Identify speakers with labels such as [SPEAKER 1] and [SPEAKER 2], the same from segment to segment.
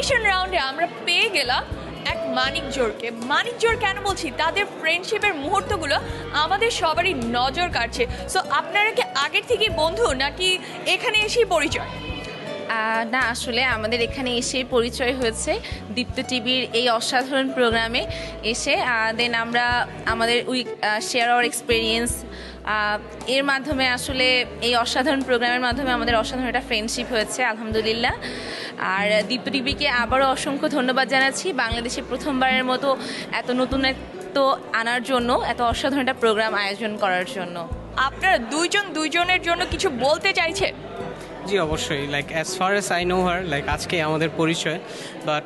[SPEAKER 1] Audition রাউন্ডে আমরা পেয়ে গেলাম এক মানিক জোরকে। মানিক জোর কেন বলছি? তাদের ফ্রেন্ডশিপের মুহূর্তগুলো আমাদের সবারই নজর কাটছে সো আপনারা কি আগের থেকেই বন্ধু নাকি এখানে এসেই পরিচয়?
[SPEAKER 2] না, আসলে আমাদের এখানে এসে পরিচয় হয়েছে দীপ্ত টিভির এই অসাধারণ প্রোগ্রামে এসে দেন আমরা আমাদের উই শেয়ার আওয়ার এক্সপিরিয়েন্স এর মাধ্যমে আসলে এই অসাধারণ প্রোগ্রামের মাধ্যমে আমাদের অসাধারণ একটা ফ্রেন্ডশিপ হয়েছে, আলহামদুলিল্লাহ। আর দীপ্ত টিভিকে আবারও অসংখ্য ধন্যবাদ জানাচ্ছি, বাংলাদেশে প্রথমবারের মতো এত নতুনত্ব আনার জন্য, এত অসাধারণ একটা প্রোগ্রাম আয়োজন করার জন্য।
[SPEAKER 1] আপনারা দুইজন দুইজনের জন্য কিছু বলতে চাইছে?
[SPEAKER 3] জি, অবশ্যই। Like as far as I know her like আজকে আমাদের পরিচয় বাট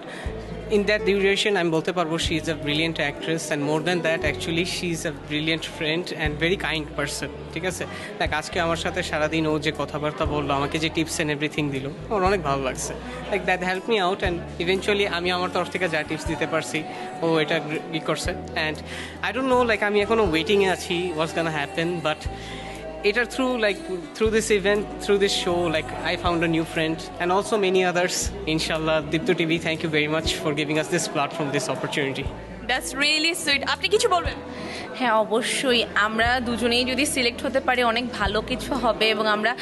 [SPEAKER 3] ইন দ্যাট ডিউরেশন আমি বলতে পারব she is a brilliant actress and more than that actually she is a brilliant friend and very kind person ঠিক আছে? Like আজকে আমার সাথে সারাদিন ও যে কথাবার্তা বলল, আমাকে যে টিপস অ্যান্ড এভরিথিং দিল ওর অনেক ভালো লাগছে। Like that help me out and eventually আমি আমার তরফ থেকে যা টিপস দিতে পারছি, ও এটা ই করছে and I don't know like আমি এখনও ওয়েটিংয়ে আছি ওয়াটস গান হ্যাপেন বাট এটার through like through this event through this show like I found a new friend and also many others ইনশাল্লাহ Deepto TV thank you very much for giving us this platform this opportunity
[SPEAKER 1] that's really sweet আপনি কিছু বলবেন?
[SPEAKER 2] হ্যাঁ অবশ্যই। আমরা দুজনেই যদি select হতে পারি, অনেক ভালো কিছু হবে এবং আমরা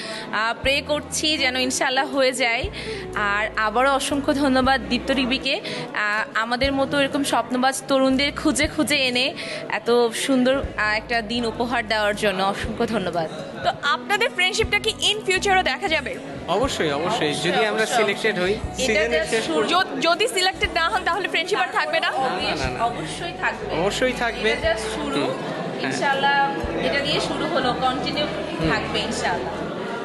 [SPEAKER 2] প্রে করছি যেন ইনশাল্লাহ হয়ে যায়। আর আবারও অসংখ্য ধন্যবাদ দীপ্ত রিবিকে আমাদের মতো এরকম স্বপ্নবাজ তরুণদের খুঁজে খুঁজে এনে এত সুন্দর একটা দিন উপহার দেওয়ার জন্য অসংখ্য ধন্যবাদ।
[SPEAKER 1] তো আপনাদের ফ্রেন্ডশিপটা কি ইন ফিউচারও দেখা যাবে?
[SPEAKER 3] অবশ্যই অবশ্যই। যদি আমরা সিলেক্টেড হই সিজনের শেষ।
[SPEAKER 1] যদি সিলেক্টেড না হন তাহলে ফ্রেন্ডশিপ আর থাকবে না।
[SPEAKER 2] অবশ্যই থাকবে।
[SPEAKER 3] অবশ্যই থাকবে।
[SPEAKER 2] শুরু। ইনশাল্লাহ এটা দিয়ে শুরু হলো। কন্টিনিউ থাকবে ইনশাল্লাহ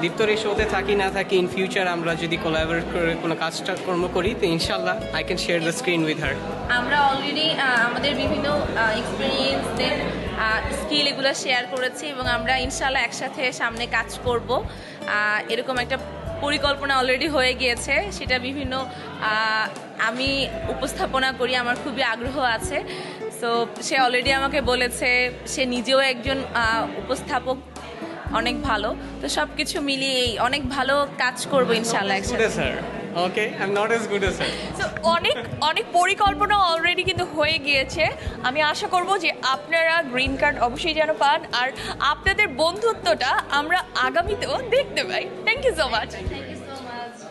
[SPEAKER 3] দীপ্তর এই শোতে থাকি না থাকি ইন ফিউচার আমরা যদি কোলাবোরেট করে কোনো কাজটা কর্ম করি তো ইনশাল্লাহ I can share the screen with her
[SPEAKER 2] আমরা অলরেডি আমাদের বিভিন্ন এক্সপিরিয়েন্সদের স্কিল এগুলো শেয়ার করেছি এবং আমরা ইনশাল্লাহ একসাথে সামনে কাজ করব। এরকম একটা পরিকল্পনা অলরেডি হয়ে গিয়েছে, সেটা বিভিন্ন আমি উপস্থাপনা করি, আমার খুবই আগ্রহ আছে। সো সে অলরেডি আমাকে বলেছে, সে নিজেও একজন উপস্থাপক অনেক ভালো। তো সব কিছু মিলিয়ে অনেক ভালো কাজ করব ইনশাল্লাহ একসাথে।
[SPEAKER 3] Sir okay I am not as good as sir
[SPEAKER 1] তো অনেক অনেক পরিকল্পনা অলরেডি কিন্তু হয়ে গিয়েছে। আমি আশা করব যে আপনারা গ্রিন কার্ড অবশ্যই যেন পান। আর আপনাদের বন্ধুত্বটা আমরা আগামীতেও দেখতে পাই। Thank you so much
[SPEAKER 2] thank you